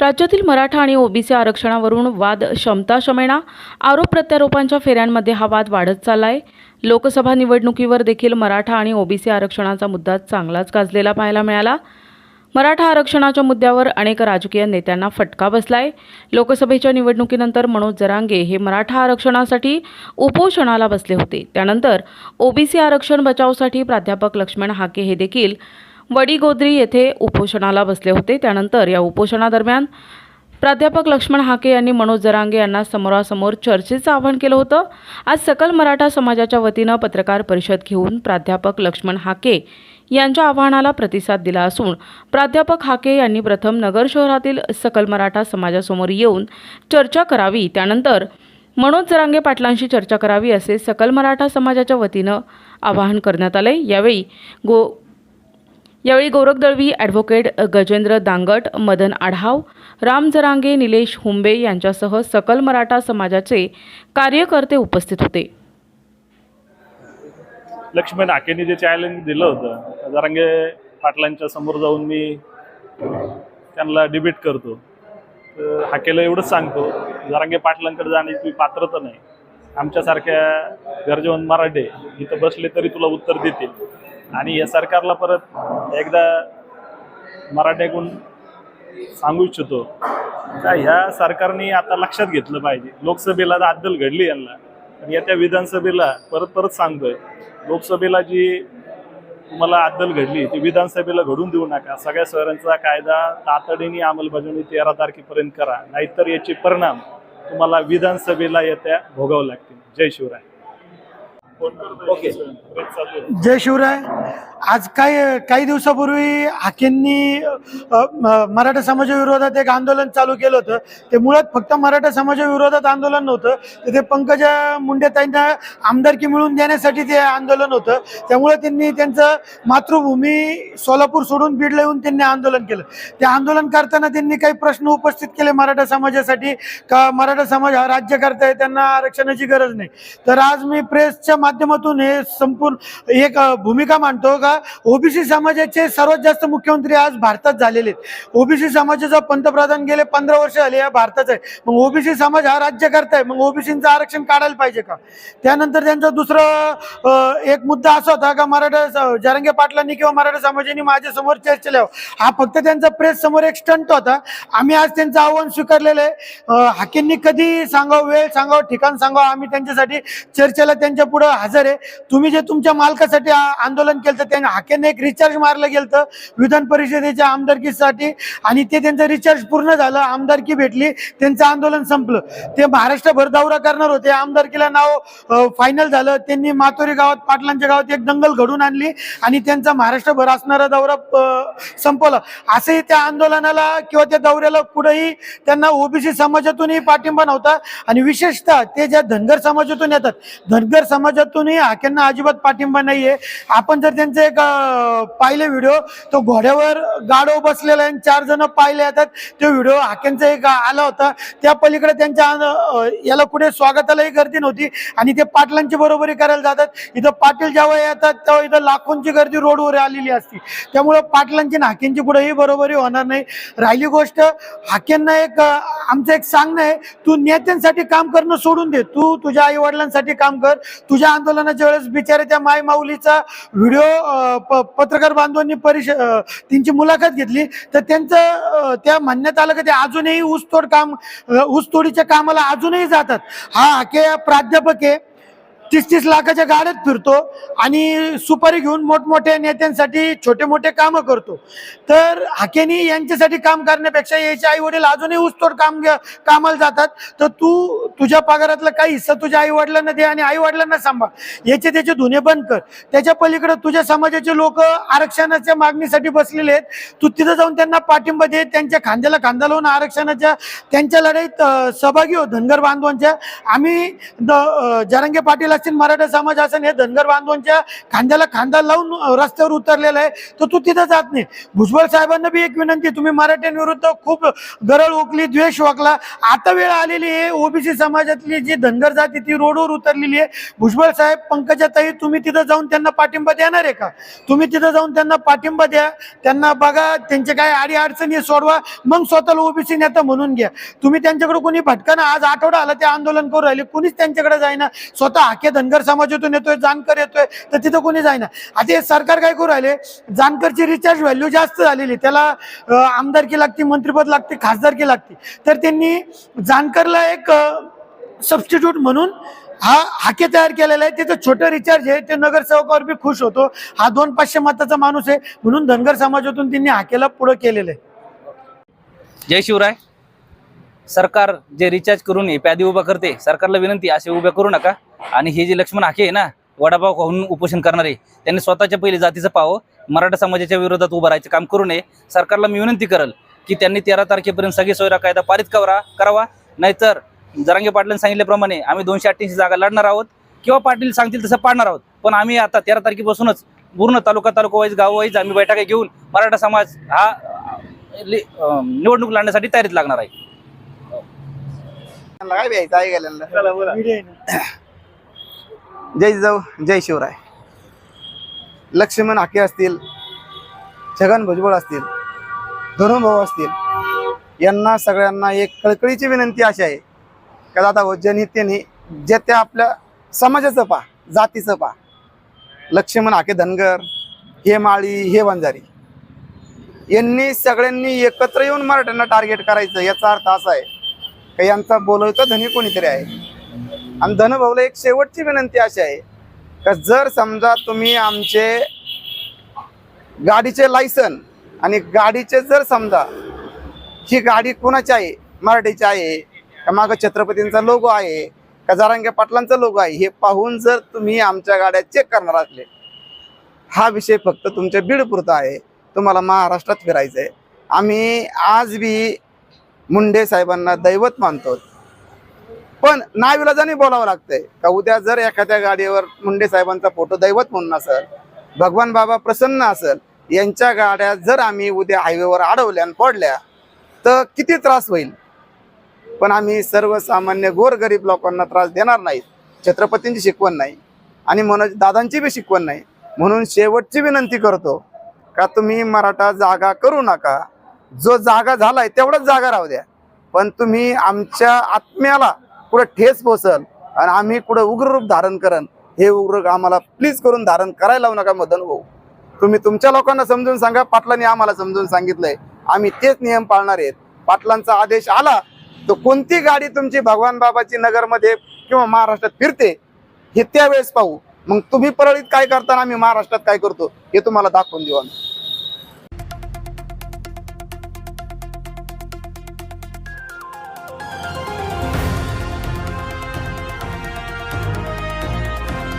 राज्यातील मराठा आणि ओबीसी आरक्षणावरून वाद क्षमता क्षमेणा आरोप प्रत्यारोपांच्या फेऱ्यांमध्ये हा वाद वाढत चालला आहे लोकसभा निवडणुकीवर देखील मराठा आणि ओबीसी आरक्षणाचा मुद्दा चांगलाच गाजलेला पाहायला मिळाला. मराठा आरक्षणाच्या मुद्द्यावर अनेक राजकीय नेत्यांना फटका बसलाय. लोकसभेच्या निवडणुकीनंतर मनोज जरांगे हे मराठा आरक्षणासाठी उपोषणाला बसले होते. त्यानंतर ओबीसी आरक्षण बचावसाठी प्राध्यापक लक्ष्मण हाके हे देखील वडीगोद्री येथे उपोषणाला बसले होते. त्यानंतर या उपोषणादरम्यान प्राध्यापक लक्ष्मण हाके यांनी मनोज जरांगे यांना समोरासमोर चर्चेचं आवाहन केलं होतं. आज सकल मराठा समाजाच्या वतीनं पत्रकार परिषद घेऊन प्राध्यापक लक्ष्मण हाके यांच्या आवाहनाला प्रतिसाद दिला असून प्राध्यापक हाके यांनी प्रथम नगर शहरातील सकल मराठा समाजासमोर येऊन चर्चा करावी त्यानंतर मनोज जरांगे पाटलांशी चर्चा करावी असे सकल मराठा समाजाच्या वतीनं आवाहन करण्यात आले यावेळी गो यावेळी गोरख दळवी ॲडव्होकेट गजेंद्र दांगट मदन आढाव राम जरांगे निलेश हुंबे यांच्यासह सकल मराठा समाजाचे कार्यकर्ते उपस्थित होते. लक्ष्मण हाकेने जे चॅलेंज दिलं होतं जरांगे पाटलांच्या समोर जाऊन मी त्यांना डिबेट करतो. तर हाकेला एवढंच सांगतो जरांगे पाटलांकडे जाण्याची पात्रता नाही. आमच्यासारख्या गरजेवन मराठे इथं बसले तरी तुला उत्तर देतील. आणि या सरकारला परत एकदा मराठ्याकडून सांगू इच्छितो. का ह्या सरकारने आता लक्षात घेतलं पाहिजे. लोकसभेला तर अद्दल घडली यांना. पण येत्या विधानसभेला परत परत सांगतोय. लोकसभेला जी तुम्हाला अद्दल घडली ती विधानसभेला घडून देऊ नका. सगळ्या शहरांचा कायदा तातडीने अंमलबजावणी तेरा तारखेपर्यंत करा. नाहीतर याचे परिणाम तुम्हाला विधानसभेला येत्या भोगावं लागतील. जय शिवराय. ओके. जय शिवराय. आज काही काही दिवसापूर्वी हाकेंनी मराठा समाजाविरोधात एक आंदोलन चालू केलं होतं. ते मुळात फक्त मराठा समाजाविरोधात आंदोलन नव्हतं. तर ते पंकजा मुंडे ताईंना आमदारकी मिळवून देण्यासाठी ते आंदोलन होतं. त्यामुळे त्यांनी त्यांचं मातृभूमी सोलापूर सोडून बीडला येऊन त्यांनी आंदोलन केलं. ते आंदोलन करताना त्यांनी काही प्रश्न उपस्थित केले मराठा समाजासाठी. का मराठा समाज हा राज्य करताय त्यांना आरक्षणाची गरज नाही. तर आज मी प्रेसच्या माध्यमातून हे संपूर्ण एक भूमिका मांडतो का? ओबीसी समाजाचे सर्वात जास्त मुख्यमंत्री आज भारतात झालेले आहेत. ओबीसी समाजाचा पंतप्रधान गेले पंधरा वर्ष झाले या भारतात आहे मग ओबीसी समाज हा राज्य करताय. मग ओबीसीचं आरक्षण काढायला पाहिजे का? त्यानंतर त्यांचा दुसरं एक मुद्दा असा होता का मराठा जरंगे पाटलांनी किंवा मराठा समाजाने माझ्यासमोर चर्चेला लिहावं हा फक्त त्यांचा प्रेस समोर एक स्टंट होता. आम्ही आज त्यांचं आव्हान स्वीकारलेलं आहे. हाकींनी कधी सांगावं वेळ सांगावं ठिकाण सांगावं आम्ही त्यांच्यासाठी चर्चेला त्यांच्या पुढं हजर आहे. तुम्ही जे तुमच्या मालकासाठी आंदोलन केलं त्यांनी हाकेने एक रिचार्ज मारलं गेलं विधान परिषदेच्या आमदारकीसाठी आणि ते त्यांचं रिचार्ज पूर्ण झालं आमदारकी भेटली त्यांचं आंदोलन संपलं. ते महाराष्ट्रभर दौरा करणार होते. आमदारकीला नाव फायनल झालं. त्यांनी मातोरी गावात पाटलांच्या गावात एक दंगल घडून आणली आणि त्यांचा महाराष्ट्रभर असणारा दौरा संपवला. असंही त्या आंदोलनाला किंवा त्या दौऱ्याला कुठेही त्यांना ओबीसी समाजातूनही पाठिंबा नव्हता. आणि विशेषतः ते ज्या धनगर समाजातून येतात धनगर समाजातूनही हाक्यांना अजिबात पाठिंबा नाहीये. आपण जर त्यांचे एक पाहिले व्हिडिओ तो घोड्यावर गाडो बसलेला आहे आणि चार जण पाहिले येतात तो व्हिडिओ हाक्यांचा एक आला होता. त्या पलीकडे त्यांच्या याला कुठे स्वागतालाही गर्दी नव्हती आणि ते पाटलांची बरोबरी करायला जातात. इथं पाटील जेव्हा येतात तेव्हा इथं लाखोंची गर्दी रोडवर आलेली असती. त्यामुळं पाटलांची आणि हाक्यांची कुठेही बरोबरी होणार नाही. राहिली गोष्ट हाक्यांना एक आमचं एक सांगणं आहे तू नेत्यांसाठी काम करणं सोडून दे. तू तुझ्या आई वडिलांसाठी काम कर. तुझ्या आंदोलनाच्या वेळेस बिचारे त्या माय माऊलीचा व्हिडिओ पत्रकार बांधवांनी परिष त्यांची मुलाखत घेतली. तर त्यांचं त्या म्हणण्यात आलं की ते अजूनही ऊसतोड काम ऊसतोडीच्या कामाला अजूनही जातात. हा के प्राध्यापक आहे. तीस तीस लाखाच्या गाड्यात फिरतो आणि सुपारी घेऊन मोठमोठ्या नेत्यांसाठी छोटे मोठे कामं करतो. तर हाकेनी यांच्यासाठी काम करण्यापेक्षा याचे आई वडील अजूनही ऊसतोड काम कामाला जातात. तर तू तुझ्या पगारातला काही हिस्सा तुझ्या आई वडिलांना दे आणि आई वडिलांना सांभाळ. याचे त्याचे धुणे बंद कर. त्याच्या पलीकडे तुझ्या समाजाचे लोक आरक्षणाच्या मागणीसाठी बसलेले आहेत. तू तिथं जाऊन त्यांना पाठिंबा दे. त्यांच्या खांद्याला खांदा लावून आरक्षणाच्या त्यांच्या लढाईत सहभागी हो धनगर बांधवांच्या. आम्ही द- जरांगे पाटील असतील मराठा समाज असेल हे धनगर बांधवांच्या खांद्याला खांदा लावून रस्त्यावर उतरलेला आहे तर तू तिथं जात नाही. भुजबळ साहेबांना बी एक विनंती तुम्ही मराठ्यांविरुद्ध खूप गरळ ओकली द्वेष वाकला. आता वेळ आलेली आहे ओबीसी समाजातली जी धनगर जाती ती रोडवर उतरलेली आहे. भुजबळ साहेब पंकजाताई तुम्ही तिथं जाऊन त्यांना पाठिंबा देणार आहे का? तुम्ही तिथं जाऊन त्यांना पाठिंबा द्या. त्यांना बघा त्यांचे काय आडी अडचणी सोडवा. मग स्वतःला ओबीसी नेता म्हणून घ्या. तुम्ही त्यांच्याकडे कोणी भटकाना आज आठवडा आला ते आंदोलन करू राहिले. कोणीच त्यांच्याकडे जाईना. स्वतः हाके धनगर समाजातून येतोय जानकर येतोय तर तिथं कोणी जाईना. आता हे सरकार काय करू राहिले? जानकरची रिचार्ज व्हॅल्यू जास्त झालेली त्याला आमदारकी लागते मंत्रिपद लागते खासदारकी लागते. तर त्यांनी जानकरला एक सबस्टिट्यूट म्हणून हा हाके तयार केलेला आहे. त्याचं छोटं रिचार्ज आहे. ते नगरसेवकावर बी खुश होतो. हा दोन पाचशे मताचा माणूस आहे. म्हणून धनगर समाजातून त्यांनी हाकेला पुढं केलेलं आहे. जय शिवराय. सरकार जे रिचार्ज करून हे प्यादी उभा करते सरकारला विनंती असे उभ्या करू नका. आणि हे जे लक्ष्मण हाके आहे ना वडापाव खाऊन उपोषण करणारे त्यांनी स्वतःच्या पहिले जातीचं पाहावं. मराठा समाजाच्या विरोधात उभं राहायचं काम करू नये. सरकारला मी विनंती करेल की त्यांनी तेरा तारखेपर्यंत सगळी सोयरा कायदा पारित करा करावा. नाहीतर जरांगे पाटलांनी सांगितल्याप्रमाणे आम्ही दोनशे अठ्ठ्याऐंशी जागा लढणार आहोत. किंवा पाटील सांगतील तसं पाडणार आहोत. पण आम्ही आता तेरा तारखेपासूनच पूर्ण तालुका तालुका वाईज गाव वाईज आम्ही बैठका घेऊन मराठा समाज हा निवडणूक लढण्यासाठी तयारीत लागणार आहे. त्यांना काय आहे जय जिजाऊ जय शिवराय. लक्ष्मण हाके असतील छगन भुजबळ असतील धनुभाऊ असतील यांना सगळ्यांना एक कळकळीची विनंती अशी आहे का दादा हो जनहितेने जे त्या आपल्या समाजाचं पा जातीचं पा लक्ष्मण हाके धनगर हे माळी हे वंजारी यांनी सगळ्यांनी एकत्र येऊन मराठ्यांना टार्गेट करायचं याचा अर्थ असा आहे. का यांचा बोलवता धनी कोणीतरी आहे. आणि धनभाऊला एक शेवटची विनंती अशी आहे का जर समजा तुम्ही आमचे गाडीचे लायसन आणि गाडीचे जर समजा ही गाडी कोणाची आहे मराठीची आहे का मागं छत्रपतींचा लोगो आहे का जारांगे पाटलांचा लोगो आहे हे पाहून जर तुम्ही आमच्या गाड्या चेक करणार असले हा विषय फक्त तुमच्या बीडपुरता आहे तुम्हाला महाराष्ट्रात फिरायचं आहे आम्ही आज बी मुंडे साहेबांना दैवत मानतो. पण नाविलाजाने बोलावं लागतंय. का उद्या जर एखाद्या गाडीवर मुंडे साहेबांचा फोटो दैवत म्हणून असेल भगवान बाबा प्रसन्न असेल यांच्या गाड्या जर आम्ही उद्या हायवेवर अडवल्या आणि पडल्या तर किती त्रास होईल? पण आम्ही सर्वसामान्य गोरगरीब लोकांना त्रास देणार नाही. छत्रपतींची शिकवण नाही. आणि मनोज दादांची बी शिकवण नाही. म्हणून शेवटची विनंती करतो का तुम्ही मराठा जागा करू नका. जो जागा झालाय तेवढाच जागा राहू द्या. पण तुम्ही आमच्या आत्म्याला कुठं ठेस पोचल आणि आम्ही कुठं उग्र रूप धारण करण हे उग्र आम्हाला प्लीज करून धारण करायला लावू नका मदन भाऊ. तुम्ही तुमच्या लोकांना समजून सांगा पाटलांनी आम्हाला समजून सांगितलंय. आम्ही तेच नियम पाळणार आहेत. पाटलांचा आदेश आला तर कोणती गाडी तुमची भगवान बाबाची नगरमध्ये किंवा महाराष्ट्रात फिरते हे त्यावेळेस पाहू. मग तुम्ही परळीत काय करताना आम्ही महाराष्ट्रात काय करतो हे तुम्हाला दाखवून देऊ आम्ही.